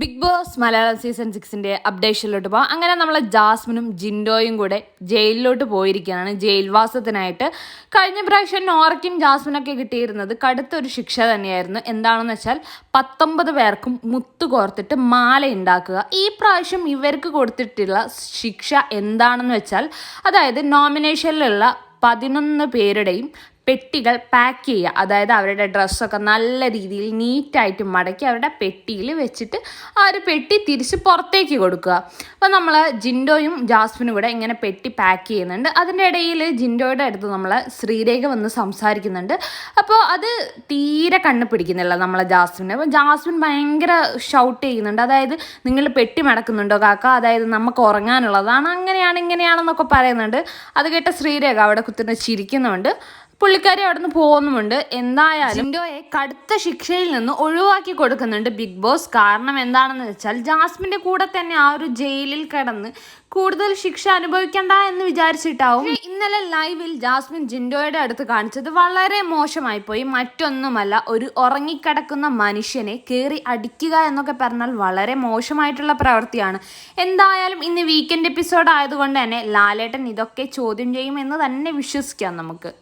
Big Boss Malayalam season സിക്സിന്റെ അപ്ഡേഷനിലോട്ട് പോകാം അങ്ങനെ നമ്മൾ ജാസ്മിനും ജിൻഡോയും കൂടെ ജയിലിലോട്ട് പോയിരിക്കുകയാണ്. ജയിൽവാസത്തിനായിട്ട് കഴിഞ്ഞ പ്രാവശ്യം നോറയ്ക്കും ജാസ്മിനൊക്കെ കിട്ടിയിരുന്നത് കടുത്തൊരു ശിക്ഷ തന്നെയായിരുന്നു. എന്താണെന്ന് വെച്ചാൽ പത്തൊമ്പത് പേർക്കും മുത്തു കോർത്തിട്ട് മാല ഉണ്ടാക്കുക ഈ പ്രാവശ്യം ഇവർക്ക് കൊടുത്തിട്ടുള്ള ശിക്ഷ എന്താണെന്ന് വെച്ചാൽ അതായത് നോമിനേഷനിലുള്ള പതിനൊന്ന് പേരുടെയും പെട്ടികൾ പാക്ക് ചെയ്യുക. അതായത് അവരുടെ ഡ്രസ്സൊക്കെ നല്ല രീതിയിൽ നീറ്റായിട്ട് മടക്കി അവരുടെ പെട്ടിയിൽ വെച്ചിട്ട് ആ ഒരു പെട്ടി തിരിച്ച് പുറത്തേക്ക് കൊടുക്കുക. അപ്പോൾ നമ്മൾ ജിൻഡോയും ജാസ്മിനും കൂടെ ഇങ്ങനെ പെട്ടി പാക്ക് ചെയ്യുന്നുണ്ട്. അതിന്റെ ഇടയിൽ ജിൻഡോയുടെ അടുത്ത് നമ്മൾ ശ്രീരേഖ വന്ന് സംസാരിക്കുന്നുണ്ട്. അപ്പോൾ അത് തീരെ കണ്ണ് പിടിക്കുന്നില്ല നമ്മളെ ജാസ്മിന്. അപ്പോൾ ജാസ്മിൻ ഭയങ്കര ഷൗട്ട് ചെയ്യുന്നുണ്ട്. അതായത് നിങ്ങൾ പെട്ടി മടക്കുന്നുണ്ടോ കാക്ക? അതായത് നമുക്ക് ഉറങ്ങാനുള്ളതാണ്. അങ്ങനെയാണ് ഇങ്ങനെയാണെന്നൊക്കെ പറയുന്നുണ്ട്. അത് കേട്ട ശ്രീരേഖ അവിടെ കുത്തിനെ ചിരിക്കുന്നുണ്ട്. പുള്ളിക്കാരി അവിടെ നിന്ന് പോകുന്നുമുണ്ട്. എന്തായാലും ജിൻഡോയെ കടുത്ത ശിക്ഷയിൽ നിന്ന് ഒഴിവാക്കി കൊടുക്കുന്നുണ്ട് ബിഗ് ബോസ്. കാരണം എന്താണെന്ന് വെച്ചാൽ ജാസ്മിന്റെ കൂടെ തന്നെ ആ ഒരു ജയിലിൽ കിടന്ന് കൂടുതൽ ശിക്ഷ അനുഭവിക്കണ്ട എന്ന് വിചാരിച്ചിട്ടാവും. ഇന്നലെ ലൈവിൽ ജാസ്മിൻ ജിൻഡോയുടെ അടുത്ത് കാണിച്ചത് വളരെ മോശമായി പോയി മറ്റൊന്നുമല്ല ഒരു ഉറങ്ങിക്കിടക്കുന്ന മനുഷ്യനെ കയറി അടിക്കുക എന്നൊക്കെ പറഞ്ഞാൽ വളരെ മോശമായിട്ടുള്ള പ്രവൃത്തിയാണ്. എന്തായാലും ഇന്ന് വീക്കെൻഡ് എപ്പിസോഡ് ആയതുകൊണ്ട് തന്നെ ലാലേട്ടൻ ഇതൊക്കെ ചോദ്യം ചെയ്യുമെന്ന് തന്നെ വിശ്വസിക്കാം നമുക്ക്.